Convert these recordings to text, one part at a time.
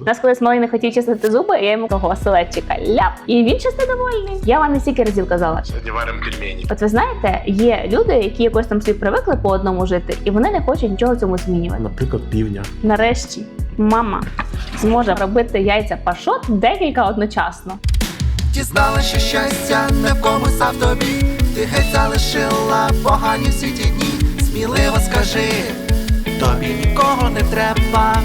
У нас колись малий не хотів чистити зуби, я йому того оселедчика ляп. І він чисто довольний. Я вам не стільки разів казала. Сьогодні варимо пельмені. От ви знаєте, є люди, які якось там собі привикли по одному жити, і вони не хочуть нічого в цьому змінювати. Наприклад, півня. Нарешті мама зможе робити яйця пашот декілька одночасно. Дізнала, що щастя не в комусь, а в тобі. Ти геть залишила погані всі ті дні. Сміливо скажи, тобі нікого не треба.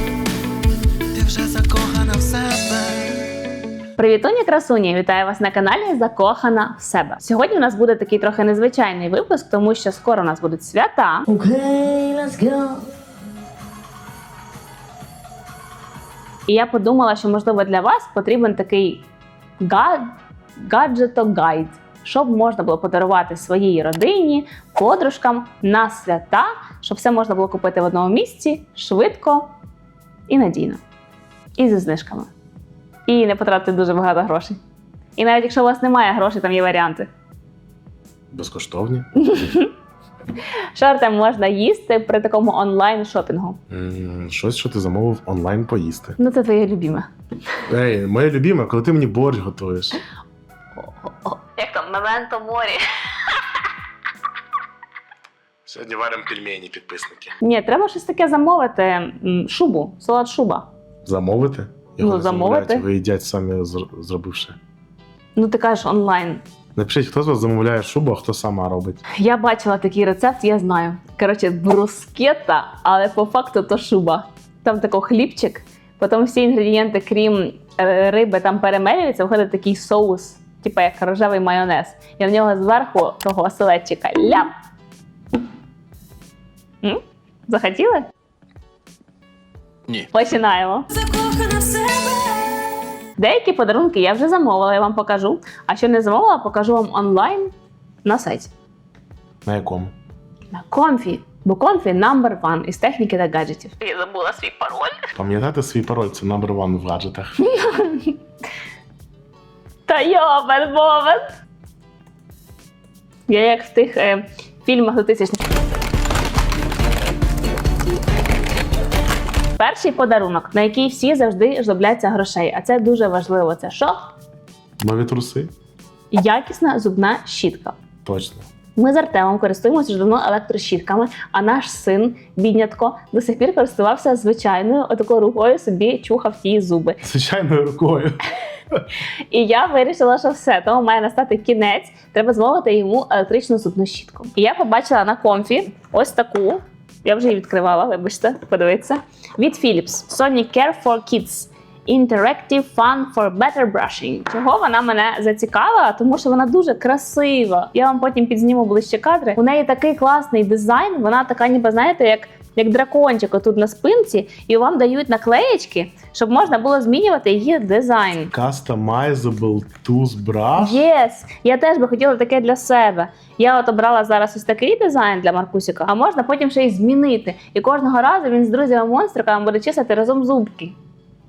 Привітуні красуні! Вітаю вас на каналі Закохана в себе. Сьогодні у нас буде такий трохи незвичайний випуск, тому що скоро у нас будуть свята. Okay, let's go. І я подумала, що можливо для вас потрібен такий гад... гаджето-гайд, щоб можна було подарувати своїй родині, подружкам на свята, щоб все можна було купити в одному місці швидко і надійно. І зі знижками. І не потратити дуже багато грошей. І навіть якщо у вас немає грошей, там є варіанти. Безкоштовні. Що там можна їсти при такому онлайн шопінгу? Щось, що ти замовив онлайн поїсти. Ну, це твоє любіме. Ей, моє любиме, коли ти мені борщ готуєш. Як там Мементо морі? Сьогодні варимо пельмені, підписники. Ні, треба щось таке замовити. Шубу, салат шуба. Замовити? Ну, не замовляють, замовити. Їдять самі зр- зробивши. Ну, ти кажеш онлайн. Напишіть, хто з вас замовляє шубу, а хто сама робить. Я бачила такий рецепт, я знаю. Коротше, брускетта, але по факту то шуба. Там такий хлібчик, потім всі інгредієнти, крім е, риби, там перемелюються, виходить такий соус, типу як рожевий майонез. І в нього зверху того оселедчика ляп. М? Захотіли? Ні. Починаємо. Закохана в себе. Деякі подарунки я вже замовила, я вам покажу. А що не замовила, покажу вам онлайн на сайті. На якому? На Comfy. Бо Comfy number one із техніки та гаджетів. Я забула свій пароль. Пам'ятаєте свій пароль, це number one в гаджетах. Та йобен момент. Я як в тих е, фільмах 2000 Перший подарунок, на який всі завжди жлобляться грошей. А це дуже важливо. Це що? Нові труси? Якісна зубна щітка. Точно. Ми з Артемом користуємося вже давно електрощітками, а наш син, біднятко, до сих пір користувався звичайною отакою рукою собі чухав ті зуби. Звичайною рукою. І я вирішила, що все, тому має настати кінець. Треба замовити йому електричну зубну щітку. І я побачила на комфі ось таку. Я вже її відкривала, вибачте, подивіться. Від Philips Sonic Care for Kids. Interactive Fun for Better Brushing. Чого вона мене зацікавила? Тому що вона дуже красива. Я вам потім підзніму ближче кадри. У неї такий класний дизайн. Вона така, ніби знаєте, як, як дракончик отут на спинці, і вам дають наклеєчки, щоб можна було змінювати її дизайн. Customizable toothbrush. Yes! Я теж би хотіла таке для себе. Я от обрала зараз ось такий дизайн для Маркусіка, а можна потім ще й змінити. І кожного разу він з друзями монстриками буде чистити разом зубки.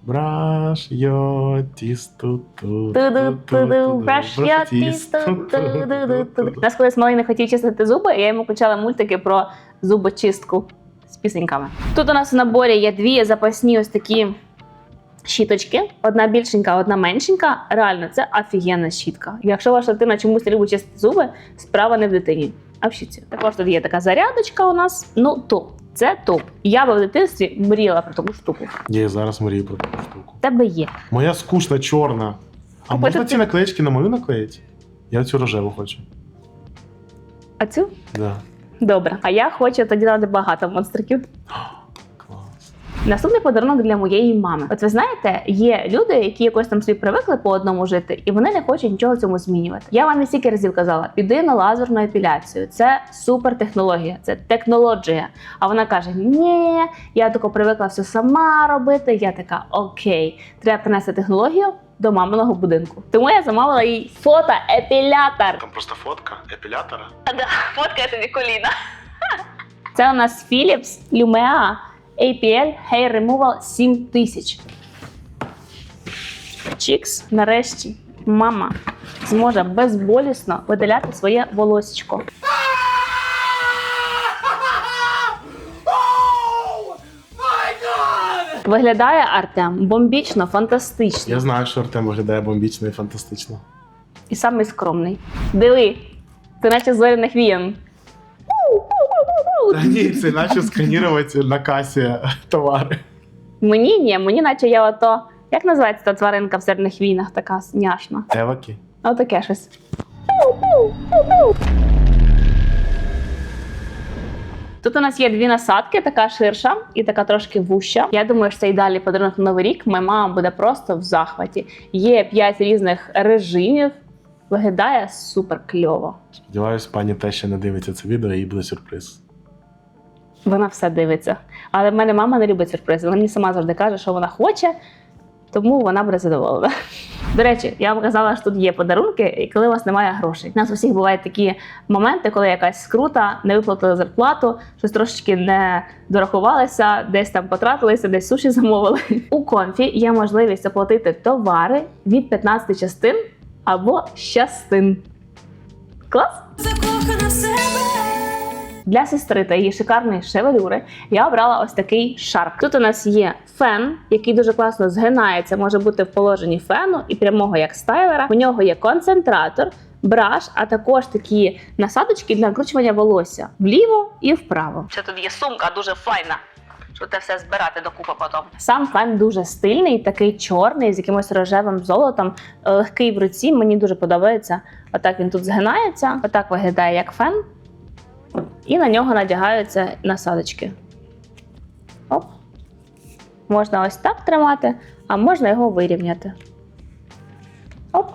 Brush your teeth. ту- ту- Ту-ду-ту-ду, brush your Brush teeth, teeth. ту-ду-ду-ду-ду. У Нас колись малий не хотів чистити зуби, і я йому включала мультики про зубочистку з пісеньками. Тут у нас в наборі є дві запасні ось такі щіточки. Одна більшенька, одна меншенька. Реально, це офігенна щітка. Якщо ваша дитина чомусь не любить чистити зуби, справа не в дитині, а в щітці. Також тут є така зарядочка у нас. Ну, топ. Це топ. Я би в дитинстві мріяла про таку штуку. Я зараз мрію про таку штуку. Тебе є. Моя скучна чорна. А Купити можна ти- ці наклеїчки на мою наклеїти? Я цю рожеву хочу. А цю? Да. Добре. А я хочу тоді дати багато монстриків. Наступний подарунок для моєї мами. От ви знаєте, є люди, які якось там собі привикли по одному жити, і вони не хочуть нічого цьому змінювати. Я вам не стільки разів казала: піди на лазерну епіляцію. Це супер технологія, це технологія. А вона каже: Ні, я тако привикла все сама робити. Я така, окей, треба принести технологію до маминого будинку. Тому я замовила їй фотоепілятор. Там просто фотка епілятора. Да, фоткає тобі коліна. Це у нас Philips Lumea APL Hair Removal 7000. Чікс, нарешті, мама зможе безболісно видаляти своє волосечко. Виглядає Артем бомбічно, фантастично. Я знаю, що Артем виглядає бомбічно і фантастично. І самий скромний. Диви, ти наче зоряних віян. Та ні, це наче сканірувати на касі товари. Мені ні, мені наче я ото. Як називається та тваринка в зоряних війнах, така няшна? Еваки. Отаке щось. Тут у нас є дві насадки, така ширша і така трошки вуща. Я думаю, що це ідеальний подарунок на новий рік. Моя мама буде просто в захваті. Є п'ять різних режимів. Виглядає супер кльово. Сподіваюсь, пані теща не дивиться це відео і буде сюрприз. Вона все дивиться. Але в мене мама не любить сюрпризи. Вона мені сама завжди каже, що вона хоче, тому вона буде задоволена. До речі, я вам казала, що тут є подарунки, і коли у вас немає грошей. У нас у всіх бувають такі моменти, коли якась скрута, не виплатили зарплату, щось трошечки не дорахувалися, десь там потратилися, десь суші замовили. У конфі є можливість оплатити товари від 15 частин або щастин. Клас! закохана в себе. Для сестри та її шикарної шевелюри я обрала ось такий шарф. Тут у нас є фен, який дуже класно згинається, може бути в положенні фену і прямого як стайлера. У нього є концентратор, браш, а також такі насадочки для накручування волосся вліво і вправо. Ще тут є сумка, дуже файна. Щоб те все збирати докупи потім. Сам фен дуже стильний, такий чорний, з якимось рожевим золотом, е, легкий в руці. Мені дуже подобається. Отак він тут згинається. Отак виглядає як фен. І на нього надягаються насадочки. Оп. Можна ось так тримати, а можна його вирівняти. Оп.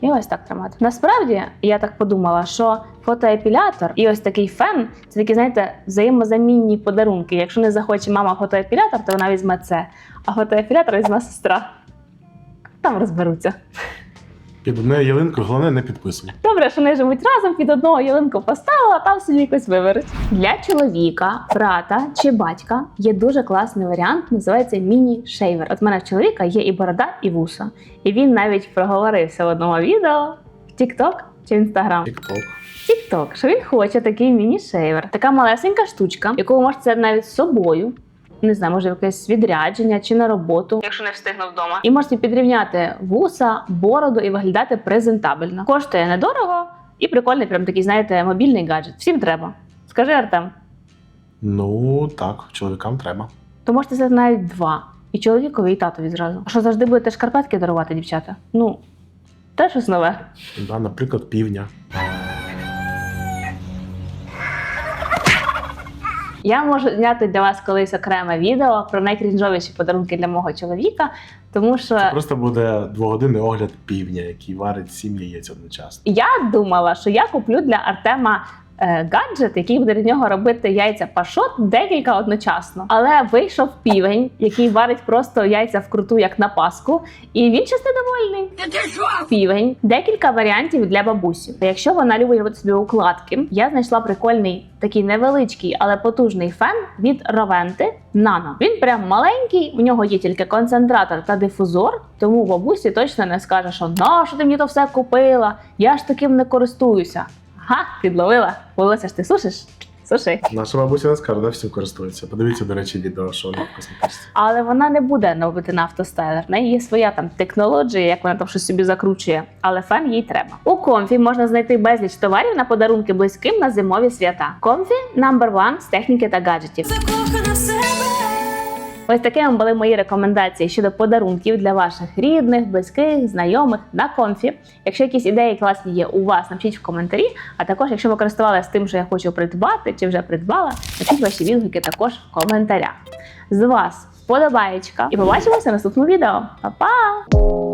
І ось так тримати. Насправді, я так подумала, що фотоепілятор і ось такий фен це такі, знаєте, взаємозамінні подарунки. Якщо не захоче мама фотоепілятор, то вона візьме це, а фотоепілятор візьме сестра. Там розберуться. Під одною ялинкою, головне не підписуй. Добре, що вони живуть разом, під одного ялинку поставила, там собі якось виберуть. Для чоловіка, брата чи батька є дуже класний варіант, називається міні-шейвер. От в мене в чоловіка є і борода, і вуса. І він навіть проговорився в одному відео в TikTok чи в Instagram. Тік-ток. TikTok, що він хоче такий міні-шейвер. Така малесенька штучка, яку ви можете навіть з собою. Не знаю, може якесь відрядження чи на роботу, якщо не встигну вдома. І можете підрівняти вуса, бороду і виглядати презентабельно. Коштує недорого і прикольний, прям такий, знаєте, мобільний гаджет. Всім треба. Скажи Артем, Ну так, чоловікам треба. то можете взяти навіть два. І чоловікові, і татові зразу. А що завжди будете шкарпетки дарувати, дівчата? Ну, теж щось нове. Да, наприклад, півня. Я можу зняти для вас колись окреме відео про найкрінжовіші подарунки для мого чоловіка, тому що Це просто буде двогодинний огляд півня, який варить сім яєць одночасно. я думала, що я куплю для Артема. Е, Гаджет, який буде від нього робити яйця пашот декілька одночасно. Але вийшов півень, який варить просто яйця вкруту, як на паску, і він щось недовольний. Півень, декілька варіантів для бабусі. Якщо вона любить робити собі укладки, я знайшла прикольний такий невеличкий, але потужний фен від Ровенти Nano. Він прям маленький, в нього є тільки концентратор та дифузор, тому бабусі точно не скаже, що на що ти мені то все купила? Я ж таким не користуюся. Ага, підловила. Волосся ж ти сушиш? Суши. Наша бабуся не скаже, да, всім користується. Подивіться, до речі, відео, що вона в косметичці. Але вона не буде робити на автостайлер. В неї є своя там технологія, як вона там щось собі закручує, але фен їй треба. У комфі можна знайти безліч товарів на подарунки близьким на зимові свята. Комфі number one з техніки та гаджетів. Закохана в себе. Ось такими були мої рекомендації щодо подарунків для ваших рідних, близьких, знайомих на комфі. Якщо якісь ідеї класні є у вас, напишіть в коментарі. А також, якщо ви користувалися тим, що я хочу придбати, чи вже придбала, напишіть ваші відгуки також в коментарях. З вас вподобаєчка і побачимося в наступному відео. Па-па!